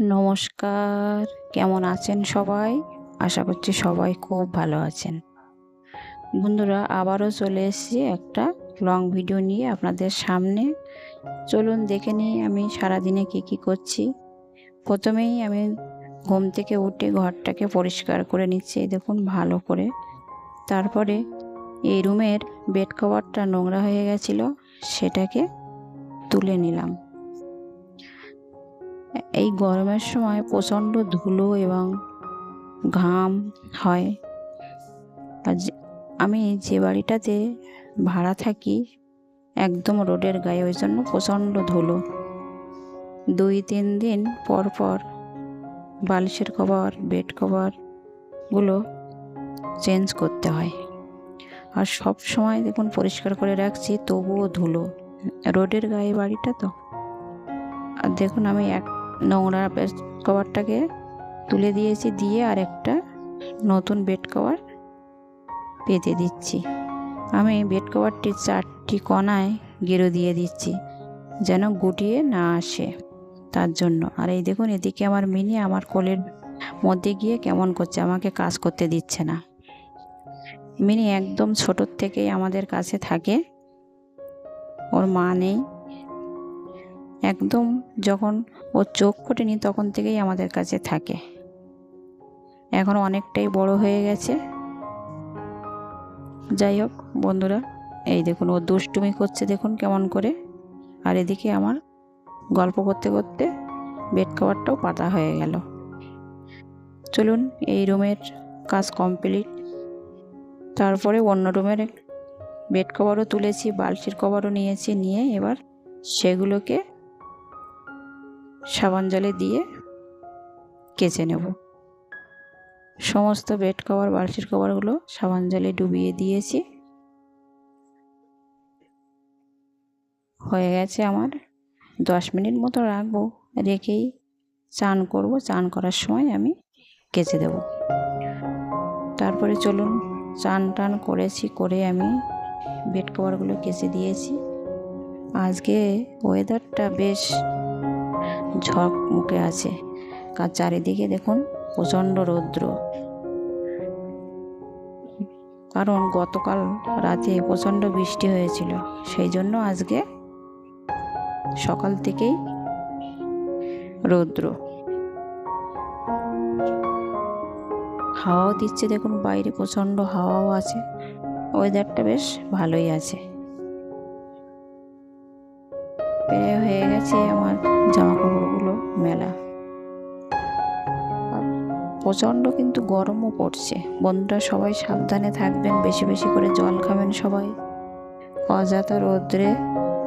নমস্কার। কেমন আছেন সবাই? আশা করছি সবাই খুব ভালো আছেন। বন্ধুরা, আবারও চলে এসেছি একটা লং ভিডিও নিয়ে আপনাদের সামনে। চলুন দেখে নিই আমি সারাদিনে কী কী করছি। প্রথমেই আমি ঘুম থেকে উঠে ঘরটাকে পরিষ্কার করে নিচ্ছি দেখুন, ভালো করে। তারপরে এই রুমের বেড কভারটা নোংরা হয়ে গেছিল, সেটাকে তুলে নিলাম। এই গরমের সময় প্রচণ্ড ধুলো এবং ঘাম হয়। আর আমি যে বাড়িটাতে ভাড়া থাকি একদম রোডের গায়ে, ওই জন্য প্রচণ্ড ধুলো। দুই, তিন দিন পর পর বালিশের কভার, বেড কভারগুলো চেঞ্জ করতে হয়। আর সব সময় দেখুন পরিষ্কার করে রাখছি, তবুও ধুলো। রোডের গায়ে বাড়িটা তো। আর দেখুন আমি এক নোংরা বেড কভারটাকে তুলে দিয়েছি, দিয়ে আর একটা নতুন বেড কভার পেতে দিচ্ছি। আমি বেড কভারটি চারটি কণায় গেরো দিয়ে দিচ্ছি, যেন গুটিয়ে না আসে তার জন্য। আর এই দেখুন, এদিকে আমার মিনি আমার কোলের মধ্যে গিয়ে কেমন করছে, আমাকে কাজ করতে দিচ্ছে না। মিনি একদম ছোটোর থেকেই আমাদের কাছে থাকে, ওর মা নেই। একদম যখন ও চোখ ফোটেনি তখন থেকেই আমাদের কাছে থাকে। এখন অনেকটাই বড় হয়ে গেছে। যাই হোক, বন্ধুরা, এই দেখুন, ও দুষ্টুমি করছে দেখুন কেমন করে। আর এদিকে আমার গল্প করতে করতে বেড কভারটাও পাতা হয়ে গেল। চলুন, এই রুমের কাজ কমপ্লিট তারপরে অন্য রুমের বেড কভারও তুলেছি, বালতির কভারও নিয়েছি, নিয়ে এবার সেগুলোকে সাবান জলে দিয়ে কেচে নেব। সমস্ত বেড কভার, বালতির কভারগুলো সাবান জলে ডুবিয়ে দিয়েছি। হয়ে গেছে আমার দশ মিনিট মতো রাখব, রেখেই চান করব। চান করার সময় আমি কেচে দেব। তারপরে চলুন, চান টান করেছি, করে আমি বেড কভারগুলো কেচে দিয়েছি। আজকে ওয়েদারটা বেশ ঝক মুখে আছে। কার চারিদিকে দেখুন প্রচণ্ড রৌদ্র। কারণ গতকাল রাতে প্রচণ্ড বৃষ্টি হয়েছিল। সেই জন্য আজকে সকাল থেকেই রৌদ্র। হাওয়াও দিচ্ছে দেখুন, বাইরে প্রচণ্ড হাওয়াও আছে। ওয়েদারটা বেশ ভালোই আছে। প্রায় হয়ে গেছে আমার জামা কাপড়গুলো মেলা প্রচণ্ড কিন্তু গরমও পড়ছে। বন্ধুরা সবাই সাবধানে থাকবেন, বেশি বেশি করে জল খাবেন সবাই। অযথা রোদ্রে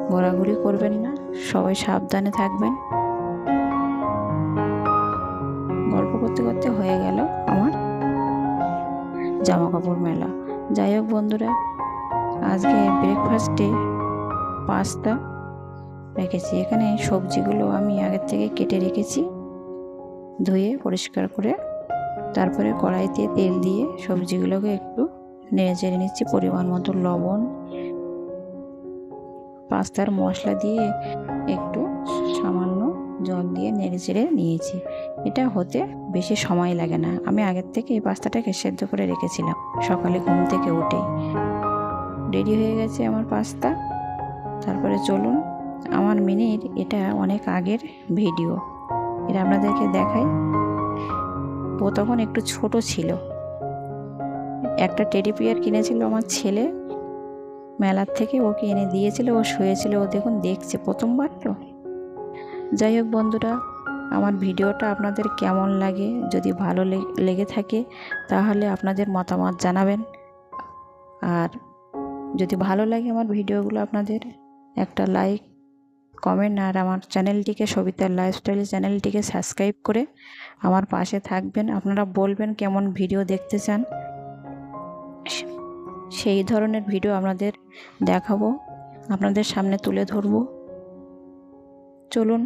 ঘোরাঘুরি করবেন না, সবাই সাবধানে থাকবেন। গল্প করতে করতে হয়ে গেল আমার জামা কাপড় মেলা। যাই হোক বন্ধুরা, আজকে ব্রেকফাস্টে পাস্তা রেখেছি। এখানে সবজিগুলো আমি আগের থেকে কেটে রেখেছি। ধুয়ে, পরিষ্কার করে, তারপরে কড়াইতে তেল দিয়ে সবজিগুলোকে একটু নেড়ে চেড়ে নিচ্ছি পরিমাণ মতো লবণ, পাস্তার মশলা দিয়ে একটু সামান্য জল দিয়ে নেড়ে চেড়ে নিয়েছি। এটা হতে বেশি সময় লাগে না। আমি আগের থেকে এই পাস্তাটাকে সেদ্ধ করে রেখেছিলাম। সকালে ঘুম থেকে উঠেই। রেডি হয়ে গেছে আমার পাস্তা। তারপরে চলুন আমার মিনির এটা অনেক আগের ভিডিও। এটা আপনাদেরকে দেখাই। ও তখন একটু ছোট ছিল। একটা টেডি পিয়ার কিনেছিল আমার ছেলে। মেলার থেকে ওকে এনে দিয়েছিল, ও শুয়েছিল। ও দেখুন, দেখছে প্রথমবার তো। যাই হোক বন্ধুরা, আমার ভিডিওটা আপনাদের কেমন লাগে, যদি ভালো লেগে থাকে, তাহলে আপনাদের মতামত জানাবেন। আর যদি ভালো লাগে আমার ভিডিওগুলো, আপনাদের একটা লাইক কমেন্ট আর আমার চ্যানেলটিকে সবিতার লাইফস্টাইল চ্যানেলটিকে সাবস্ক্রাইব করে আমার পাশে থাকবেন। আপনারা বলবেন কেমন ভিডিও দেখতে চান। সেই ধরনের ভিডিও আপনাদের দেখাবো, আপনাদের সামনে তুলে ধরবো। চলুন,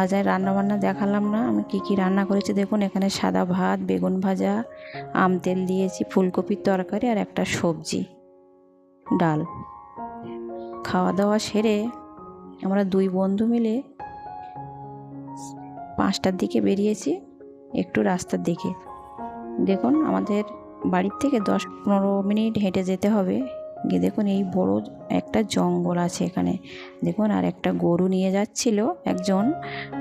আজ আর রান্নাবান্না দেখালাম না। আমি কি কি রান্না করেছি দেখুন, এখানে সাদা ভাত, বেগুন ভাজা, আম তেল দিয়েছি, ফুলকপির তরকারি আর একটা সবজি, ডাল। খাওয়া দাওয়া সেরে আমরা দুই বন্ধু মিলে পাঁচটার দিকে বেরিয়েছি, একটু রাস্তার দিকে। দেখুন, আমাদের বাড়ির থেকে দশ পনেরো মিনিট হেঁটে যেতে হবে। গিয়ে দেখুন, এই বড় একটা জঙ্গল আছে এখানে। দেখুন, আর একটা গরু নিয়ে যাচ্ছিল একজন।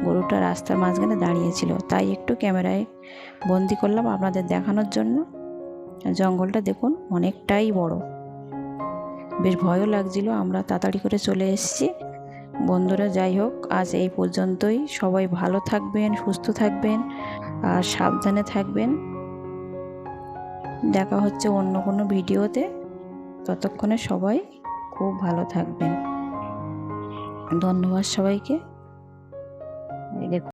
গরুটা রাস্তার মাঝখানে দাঁড়িয়েছিল। তাই একটু ক্যামেরায় বন্দি করলাম আপনাদের দেখানোর জন্য। জঙ্গলটা দেখুন, অনেকটাই বড়। বেশ ভয়ও লাগছিল। আমরা তাড়াতাড়ি করে চলে এসেছি। বন্ধুরা, যাই হোক, আজ এই পর্যন্তই। সবাই ভালো থাকবেন, সুস্থ থাকবেন আর সাবধানে থাকবেন। দেখা হচ্ছে অন্য কোনো ভিডিওতে। ততক্ষণে সবাই খুব ভালো থাকবেন। ধন্যবাদ সবাইকে।